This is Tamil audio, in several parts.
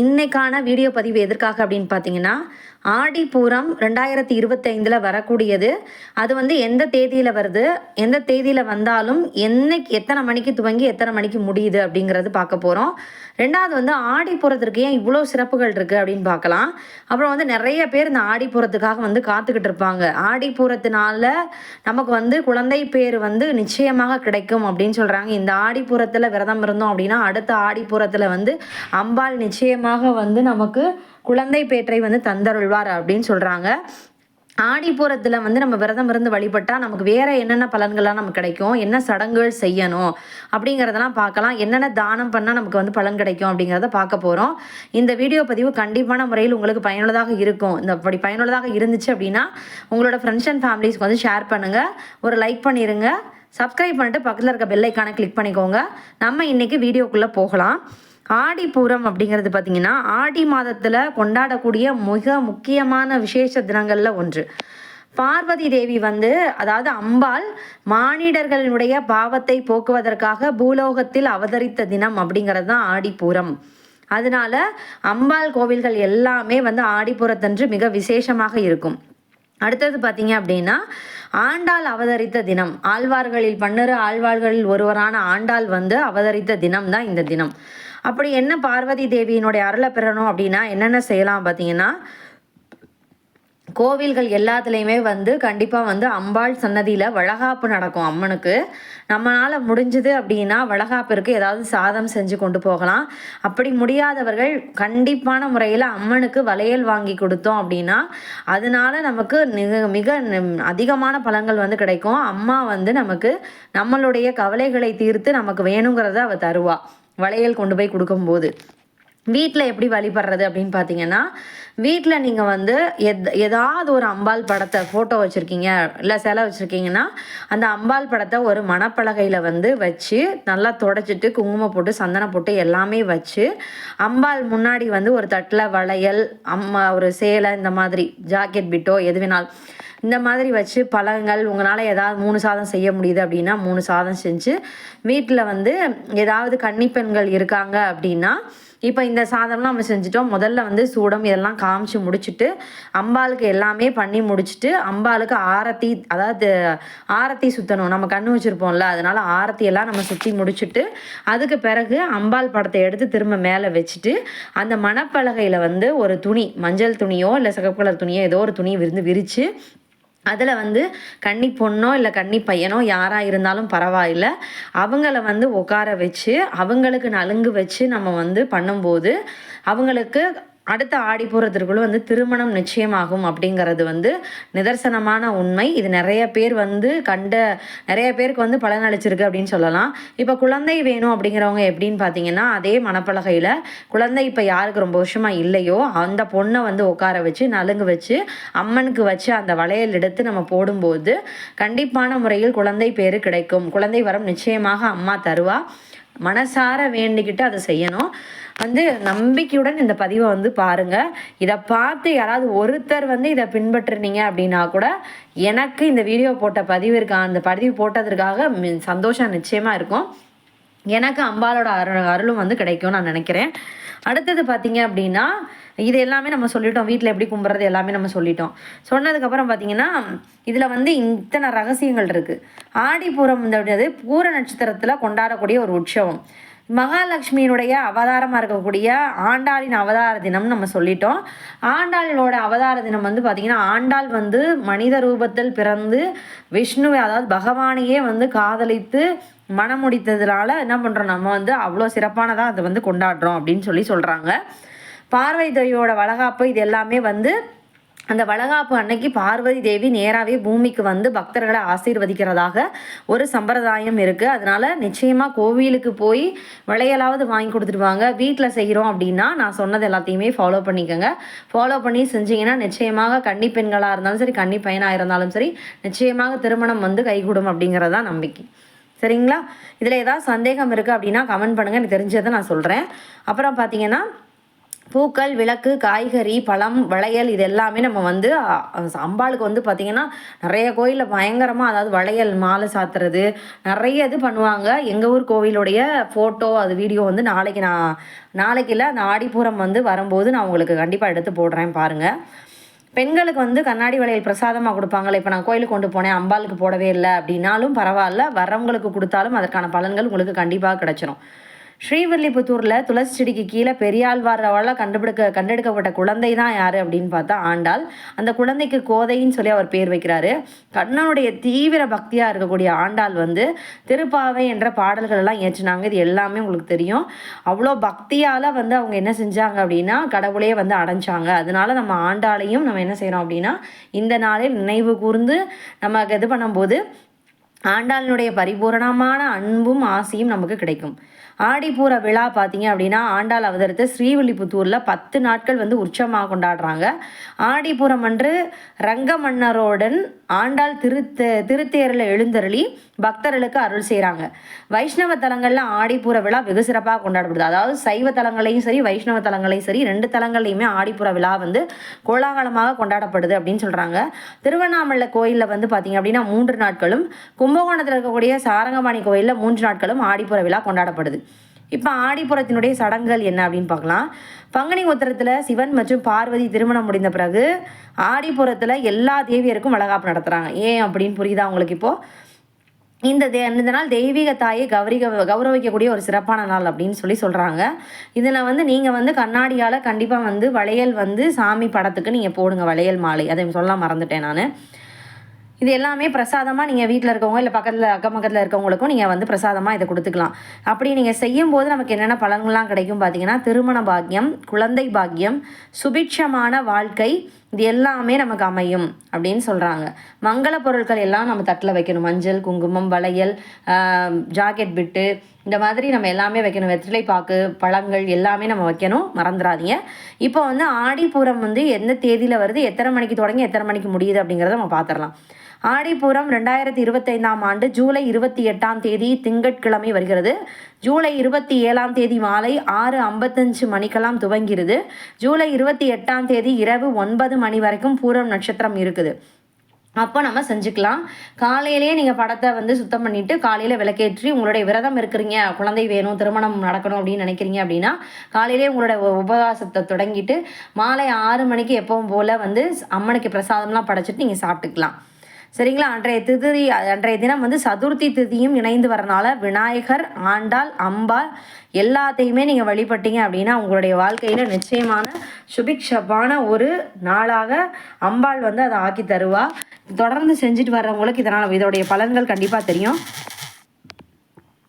இன்னைக்கான வீடியோ பதிவு எதற்காக அப்படின்னு பார்த்தீங்கன்னா ஆடிப்பூரம் ரெண்டாயிரத்தி இருபத்தைந்தில் வரக்கூடியது. அது வந்து எந்த தேதியில் வருது? எந்த தேதியில் வந்தாலும் என்னைக்கு எத்தனை மணிக்கு துவங்கி எத்தனை மணிக்கு முடியுது அப்படிங்கிறது பார்க்க போகிறோம் ரெண்டாவது வந்து ஆடிப்பூரத்திற்கு ஏன் இவ்வளோ சிறப்புகள் இருக்குது அப்படின்னு பார்க்கலாம். அப்புறம் வந்து நிறைய பேர் இந்த ஆடிப்பூரத்துக்காக வந்து காத்துக்கிட்டு இருப்பாங்க. ஆடிப்பூரத்தினால நமக்கு வந்து குழந்தை பேர் வந்து நிச்சயமாக கிடைக்கும் அப்படின்னு சொல்கிறாங்க இந்த ஆடிப்பூரத்தில் விரதம் இருந்தோம் அப்படின்னா அடுத்த ஆடிப்பூரத்தில் வந்து அம்பாள் நிச்சயம் நிச்சயமாக வந்து நமக்கு குழந்தை பேற்றை வந்து தந்தருள்வார் அப்படின்னு சொல்கிறாங்க ஆடிப்பூரத்தில் வந்து நம்ம விரதம் இருந்து வழிபட்டால் நமக்கு வேறு என்னென்ன பலன்கள்லாம் நமக்கு கிடைக்கும்? என்ன சடங்குகள் செய்யணும்? அப்படிங்கிறதெல்லாம் பார்க்கலாம். என்னென்ன தானம் பண்ணால் நமக்கு வந்து பலன் கிடைக்கும் அப்படிங்கிறத பார்க்க போகிறோம் இந்த வீடியோ பதிவு கண்டிப்பான முறையில் உங்களுக்கு பயனுள்ளதாக இருக்கும். இந்த அப்படி பயனுள்ளதாக இருந்துச்சு அப்படின்னா உங்களோட ஃப்ரெண்ட்ஸ் அண்ட் ஃபேமிலிஸ்க்கு வந்து ஷேர் பண்ணுங்கள் ஒரு லைக் பண்ணிடுங்க சப்ஸ்கிரைப் பண்ணிட்டு பக்கத்தில் இருக்க பெல்லைக்கான கிளிக் பண்ணிக்கோங்க. நம்ம இன்றைக்கி வீடியோக்குள்ளே போகலாம். ஆடிப்பூரம் அப்படிங்கிறது பார்த்திங்கன்னா ஆடி மாதத்தில் கொண்டாடக்கூடிய மிக முக்கியமான விசேஷ தினங்களில் ஒன்று. பார்வதி தேவி வந்து அதாவது அம்பாள் மானிடர்களினுடைய பாவத்தை போக்குவதற்காக பூலோகத்தில் அவதரித்த தினம் அப்படிங்கிறது தான் ஆடிப்பூரம். அதனால அம்பாள் கோவில்கள் எல்லாமே வந்து ஆடிப்புறத்தன்று மிக விசேஷமாக இருக்கும். அடுத்தது பார்த்தீங்க அப்படின்னா ஆண்டாள் அவதரித்த தினம். ஆழ்வார்களில் பன்னிரு ஆழ்வார்களில் ஒருவரான ஆண்டாள் வந்து அவதரித்த தினம் தான் இந்த தினம். அப்படி என்ன பார்வதி தேவியினுடைய அருளை பெறணும் அப்படின்னா என்னென்ன செய்யலாம் பார்த்தீங்கன்னா கோவில்கள் எல்லாத்துலேயுமே வந்து கண்டிப்பாக வந்து அம்பாள் சன்னதியில் வளகாப்பு நடக்கும் அம்மனுக்கு. நம்மளால் முடிஞ்சது அப்படின்னா வளகாப்பிற்கு ஏதாவது சாதம் செஞ்சு கொண்டு போகலாம். அப்படி முடியாதவர்கள் கண்டிப்பான முறையில் அம்மனுக்கு வளையல் வாங்கி கொடுத்தோம் அப்படின்னா அதனால நமக்கு மிக மிக அதிகமான பலன்கள் வந்து கிடைக்கும். அம்மா வந்து நமக்கு நம்மளுடைய கவலைகளை தீர்த்து நமக்கு வேணுங்கிறத அவள் தருவாள் வளையல் கொண்டு போய் கொடுக்கும்போது வீட்டில் எப்படி வழிபடுறது அப்படின்னு பார்த்தீங்கன்னா வீட்டில் நீங்கள் வந்து எத் ஏதாவது ஒரு அம்பாள் படத்தை ஃபோட்டோ வச்சுருக்கீங்க இல்லை சிலை வச்சுருக்கீங்கன்னா அந்த அம்பாள் படத்தை ஒரு மணப்பலகையில் வந்து வச்சு நல்லா தொடச்சிட்டு குங்குமம் போட்டு சந்தனம் போட்டு எல்லாமே வச்சு அம்பாள் முன்னாடி வந்து ஒரு தட்டில் வளையல் அம்மா ஒரு சேலை இந்த மாதிரி ஜாக்கெட் பிட்டோ எது வேணாலும் இந்த மாதிரி வச்சு பழங்கள் உங்களால் ஏதாவது மூணு சாதம் செய்ய முடியுது அப்படின்னா மூணு சாதம் செஞ்சு வீட்டில் வந்து ஏதாவது கன்னிப்பெண்கள் இருக்காங்க அப்படின்னா இப்போ இந்த சாதம்லாம் நம்ம செஞ்சுட்டோம். முதல்ல வந்து சூடம் இதெல்லாம் காமிச்சு முடிச்சுட்டு அம்பாளுக்கு எல்லாமே பண்ணி முடிச்சுட்டு அம்பாளுக்கு ஆரத்தி அதாவது ஆரத்தி சுற்றணும் நம்ம கண்ணு வச்சுருப்போம்ல அதனால் ஆரத்தி எல்லாம் நம்ம சுற்றி முடிச்சுட்டு அதுக்கு பிறகு அம்பாள் படத்தை எடுத்து திரும்ப மேலே வச்சுட்டு அந்த மணப்பலகையில் வந்து ஒரு துணி மஞ்சள் துணியோ இல்லை சிகப்பு கலர் துணியோ ஏதோ ஒரு துணி விருந்து விரித்து அதில் வந்து கன்னி பொண்ணோ இல்லை கன்னி பையனோ யாராக இருந்தாலும் பரவாயில்ல. அவங்கள வந்து உட்கார வச்சு அவங்களுக்கு நலுங்கு வச்சு நம்ம வந்து பண்ணும்போது அவங்களுக்கு அடுத்த ஆடிப்புறத்திற்குள்ள வந்து திருமணம் நிச்சயமாகும் அப்படிங்கிறது வந்து நிதர்சனமான உண்மை. இது நிறைய பேர் வந்து கண்ட நிறைய பேருக்கு வந்து பலனளிச்சிருக்கு அப்படின்னு சொல்லலாம். இப்போ குழந்தை வேணும் அப்படிங்கிறவங்க எப்படின்னு பார்த்தீங்கன்னா அதே மணப்பலகையில் குழந்தை இப்போ யாருக்கு ரொம்ப வருஷமாக இல்லையோ அந்த பொண்ணை வந்து உட்கார வச்சு நலுங்கு வச்சு அம்மனுக்கு வச்சு அந்த வளையல் எடுத்து நம்ம போடும்போது கண்டிப்பான முறையில் குழந்தை பேர் கிடைக்கும். குழந்தை வரம் நிச்சயமாக அம்மா தருவா. மனசார வேண்டிக்கிட்டு அதை செய்யணும். வந்து நம்பிக்கையுடன் இந்த பதிவை வந்து பாருங்கள் இதை பார்த்து யாராவது ஒருத்தர் வந்து இதை பின்பற்றுனீங்க அப்படின்னா கூட எனக்கு இந்த வீடியோ போட்ட பதிவு இருக்கா அந்த பதிவு போட்டதற்காக சந்தோஷம் நிச்சயமாக இருக்கும். எனக்கு அம்பாலோட அருள் அருளும் வந்து கிடைக்கும்னு நான் நினைக்கிறேன். அடுத்தது பார்த்தீங்க அப்படின்னா இது எல்லாமே நம்ம சொல்லிட்டோம். வீட்டில் எப்படி கும்பிட்றது எல்லாமே நம்ம சொல்லிட்டோம். சொன்னதுக்கப்புறம் பார்த்தீங்கன்னா இதில் வந்து இத்தனை ரகசியங்கள் இருக்குது ஆடிப்பூரம் இந்த பூர நட்சத்திரத்தில் கொண்டாடக்கூடிய ஒரு உற்சவம். மகாலட்சுமியினுடைய அவதாரமாக இருக்கக்கூடிய ஆண்டாளின் அவதார தினம் நம்ம சொல்லிட்டோம். ஆண்டாளினோட அவதார தினம் வந்து பார்த்திங்கன்னா ஆண்டாள் வந்து மனித ரூபத்தில் பிறந்து விஷ்ணுவை அதாவது பகவானையே வந்து காதலித்து மனம் முடித்ததுனால என்ன பண்ணுறோம் நம்ம வந்து அவ்வளோ சிறப்பானதாக அதை வந்து கொண்டாடுறோம் அப்படின்னு சொல்லி சொல்கிறாங்க பார்வை தேவியோட வளகாப்பு இது எல்லாமே வந்து அந்த வளகாப்பு அன்னைக்கு பார்வதி தேவி நேராகவே பூமிக்கு வந்து பக்தர்களை ஆசீர்வதிக்கிறதாக ஒரு சம்பிரதாயம் இருக்குது அதனால் நிச்சயமாக கோவிலுக்கு போய் விளையலாவது வாங்கி கொடுத்துருவாங்க. வீட்டில் செய்கிறோம் அப்படின்னா நான் சொன்னது எல்லாத்தையுமே ஃபாலோ பண்ணிக்கோங்க. ஃபாலோ பண்ணி செஞ்சீங்கன்னா நிச்சயமாக கன்னி பெண்களாக இருந்தாலும் சரி கன்னி பையனாக இருந்தாலும் சரி நிச்சயமாக திருமணம் வந்து கைகூடும் அப்படிங்கிறதான் நம்பிக்கை. சரிங்களா? இதில் ஏதாவது சந்தேகம் இருக்குது அப்படின்னா கமெண்ட் பண்ணுங்கள் எனக்கு தெரிஞ்சதை நான் சொல்கிறேன் அப்புறம் பார்த்தீங்கன்னா பூக்கள் விளக்கு காய்கறி பழம் வளையல் இது எல்லாமே நம்ம வந்து அம்பாளுக்கு வந்து பார்த்திங்கன்னா நிறைய கோயிலில் பயங்கரமாக அதாவது வளையல் மாலை சாத்துறது நிறைய இது பண்ணுவாங்க. எங்கள் ஊர் கோவிலுடைய ஃபோட்டோ அது வீடியோ வந்து நாளைக்கு நான் நாளைக்கு இல்லை அந்த ஆடிப்பூரம் வந்து வரும்போது நான் உங்களுக்கு கண்டிப்பாக எடுத்து போடுறேன் பாருங்கள் பெண்களுக்கு வந்து கண்ணாடி வளையல் பிரசாதமாக கொடுப்பாங்களே இப்போ நான் கோயிலுக்கு கொண்டு போனேன் அம்பாளுக்கு போடவே இல்லை அப்படின்னாலும் பரவாயில்ல வரவங்களுக்கு கொடுத்தாலும் அதற்கான பலன்கள் உங்களுக்கு கண்டிப்பாக கிடச்சிரும். ஸ்ரீவில்லிபுத்தூரில் துளசி செடிக்கு கீழே பெரியாழ்வாரால் கண்டுபிடிக்க கண்டெடுக்கப்பட்ட குழந்தை தான் யார் அப்படின்னு பார்த்தா ஆண்டாள். அந்த குழந்தைக்கு கோதைன்னு சொல்லி அவர் பேர் வைக்கிறாரு. கண்ணனுடைய தீவிர பக்தியாக இருக்கக்கூடிய ஆண்டாள் வந்து திருப்பாவை என்ற பாடல்கள் எல்லாம் ஏற்றினாங்க இது எல்லாமே உங்களுக்கு தெரியும். அவ்வளோ பக்தியால் வந்து அவங்க என்ன செஞ்சாங்க அப்படின்னா கடவுளையே வந்து அடைஞ்சாங்க. அதனால நம்ம ஆண்டாளையும் நம்ம என்ன செய்கிறோம் அப்படின்னா இந்த நாளில் நினைவு கூர்ந்து நமக்கு இது பண்ணும்போது ஆண்டாளினுடைய பரிபூரணமான அன்பும் ஆசையும் நமக்கு கிடைக்கும். ஆடிப்பூர விழா பார்த்தீங்க அப்படின்னா ஆண்டாள் அவதரத்தை ஸ்ரீவில்லிபுத்தூரில் பத்து நாட்கள் வந்து உற்சமாக கொண்டாடுறாங்க. ஆடிப்பூரம் அன்று ரங்கமன்னரோடன் ஆண்டாள் திருத்த திருத்தேரில் எழுந்தருளி பக்தர்களுக்கு அருள் செய்கிறாங்க வைஷ்ணவ தலங்களில் ஆடிப்பூர விழா வெகு சிறப்பாக கொண்டாடப்படுது. அதாவது சைவ தலங்களையும் சரி வைஷ்ணவ தலங்களையும் சரி ரெண்டு தலங்கள்லையுமே ஆடிப்புற விழா வந்து கோலாகலமாக கொண்டாடப்படுது அப்படின்னு சொல்கிறாங்க திருவண்ணாமலை கோயிலில் வந்து பார்த்தீங்க அப்படின்னா மூன்று நாட்களும் கும்பகோணத்தில் இருக்கக்கூடிய சாரங்கபாணி கோயிலில் மூன்று நாட்களும் ஆடிப்புற விழா கொண்டாடப்படுது. இப்போ ஆடிப்புறத்தினுடைய சடங்குகள் என்ன அப்படின்னு பார்க்கலாம். பங்குனி உத்திரத்தில் சிவன் மற்றும் பார்வதி திருமணம் முடிந்த பிறகு ஆடிப்புறத்தில் எல்லா தேவியருக்கும் வளகாப்பு நடத்துகிறாங்க ஏன் அப்படின்னு புரியுதா உங்களுக்கு இப்போது இந்த தே இந்த நாள் தெய்வீக தாயை கௌரிக கௌரவிக்கக்கூடிய ஒரு சிறப்பான நாள் அப்படின்னு சொல்லி சொல்கிறாங்க இதில் வந்து நீங்கள் வந்து கண்ணாடியால் கண்டிப்பாக வந்து வளையல் வந்து சாமி படத்துக்கு நீங்கள் போடுங்க வளையல் மாலை. அதை சொல்ல மறந்துட்டேன் நான். இது எல்லாமே பிரசாதமாக நீங்கள் வீட்டில் இருக்கவங்க இல்லை பக்கத்தில் அக்கம் பக்கத்தில் இருக்கவங்களுக்கும் நீங்கள் வந்து பிரசாதமாக இதை கொடுத்துக்கலாம். அப்படி நீங்கள் செய்யும்போது நமக்கு என்னென்ன பலன்கள்லாம் கிடைக்கும் பார்த்தீங்கன்னா திருமண பாக்கியம் குழந்தை பாக்கியம் சுபிட்சமான வாழ்க்கை இது எல்லாமே நமக்கு அமையும் அப்படின்னு சொல்கிறாங்க மங்கள பொருட்கள் எல்லாம் நம்ம தட்டில் வைக்கணும். மஞ்சள் குங்குமம் வளையல் ஜாக்கெட் பிட்டு இந்த மாதிரி நம்ம எல்லாமே வைக்கணும். வெற்றிலை பாக்கு பழங்கள் எல்லாமே நம்ம வைக்கணும். மறந்துடாதீங்க. இப்போ வந்து ஆடிப்பூரம் வந்து எந்த தேதியில் வருது? எத்தனை மணிக்கு தொடங்கி எத்தனை மணிக்கு முடியுது அப்படிங்கிறத நம்ம பார்த்துடலாம் ஆடிப்பூரம் ரெண்டாயிரத்தி இருபத்தைந்தாம் ஆண்டு ஜூலை இருபத்தி எட்டாம் தேதி திங்கட்கிழமை வருகிறது. ஜூலை இருபத்தி ஏழாம் தேதி மாலை ஆறு ஐம்பத்தஞ்சு மணிக்கெல்லாம் துவங்கிறது ஜூலை இருபத்தி எட்டாம் தேதி இரவு ஒன்பது மணி வரைக்கும் பூரம் நட்சத்திரம் இருக்குது. அப்போ நம்ம செஞ்சுக்கலாம். காலையிலேயே நீங்கள் படத்தை வந்து சுத்தம் பண்ணிவிட்டு காலையில் விளக்கேற்றி உங்களுடைய விரதம் இருக்கிறீங்க குழந்தை வேணும் திருமணம் நடக்கணும் அப்படின்னு நினைக்கிறீங்க அப்படின்னா காலையிலேயே உங்களோட உபவாசத்தை தொடங்கிட்டு மாலை ஆறு மணிக்கு எப்பவும் போல் வந்து அம்மனுக்கு பிரசாதம்லாம் படைச்சிட்டு நீங்கள் சாப்பிட்டுக்கலாம். சரிங்களா? அன்றைய திதி அன்றைய தினம் வந்து சதுர்த்தி திதியும் இணைந்து வரனால விநாயகர் ஆண்டாள் அம்பாள் எல்லாத்தையுமே நீங்கள் வழிபட்டீங்க அப்படின்னா உங்களுடைய வாழ்க்கையில் நிச்சயமான சுபிக்ஷமான ஒரு நாளாக அம்பாள் வந்து அதை ஆக்கி தருவா. தொடர்ந்து செஞ்சுட்டு வர்றவங்களுக்கு இதனால் இதோடைய பலன்கள் கண்டிப்பாக தெரியும்.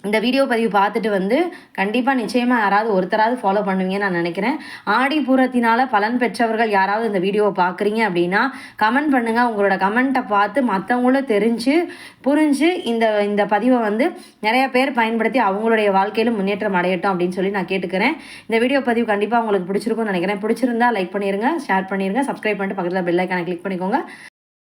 இந்த வீடியோ பதிவு பார்த்துட்டு வந்து கண்டிப்பாக நிச்சயமாக யாராவது ஒருத்தராவது ஃபாலோ பண்ணுவீங்கன்னு நான் நினைக்கிறேன். ஆடி பூரத்தினால் பலன் பெற்றவர்கள் யாராவது இந்த வீடியோவை பார்க்குறீங்க அப்படின்னா கமெண்ட் பண்ணுங்கள் உங்களோட கமெண்ட்டை பார்த்து மற்றவங்களும் தெரிஞ்சு புரிஞ்சு இந்த இந்த பதிவை வந்து நிறைய பேர் பயன்படுத்தி அவங்களுடைய வாழ்க்கையிலும் முன்னேற்றம் அடையட்டும் அப்படின்னு சொல்லி நான் கேட்டுக்கிறேன். இந்த வீடியோ பதிவு கண்டிப்பாக உங்களுக்கு பிடிச்சிருக்கும்னு நினைக்கிறேன். பிடிச்சிருந்தா லைக் பண்ணிடுங்க ஷேர் பண்ணிடுங்க சப்ஸ்கிரைப் பண்ணிட்டு பக்கத்தில் பெல் ஐக்கானை கிளிக் பண்ணிக்கோங்க.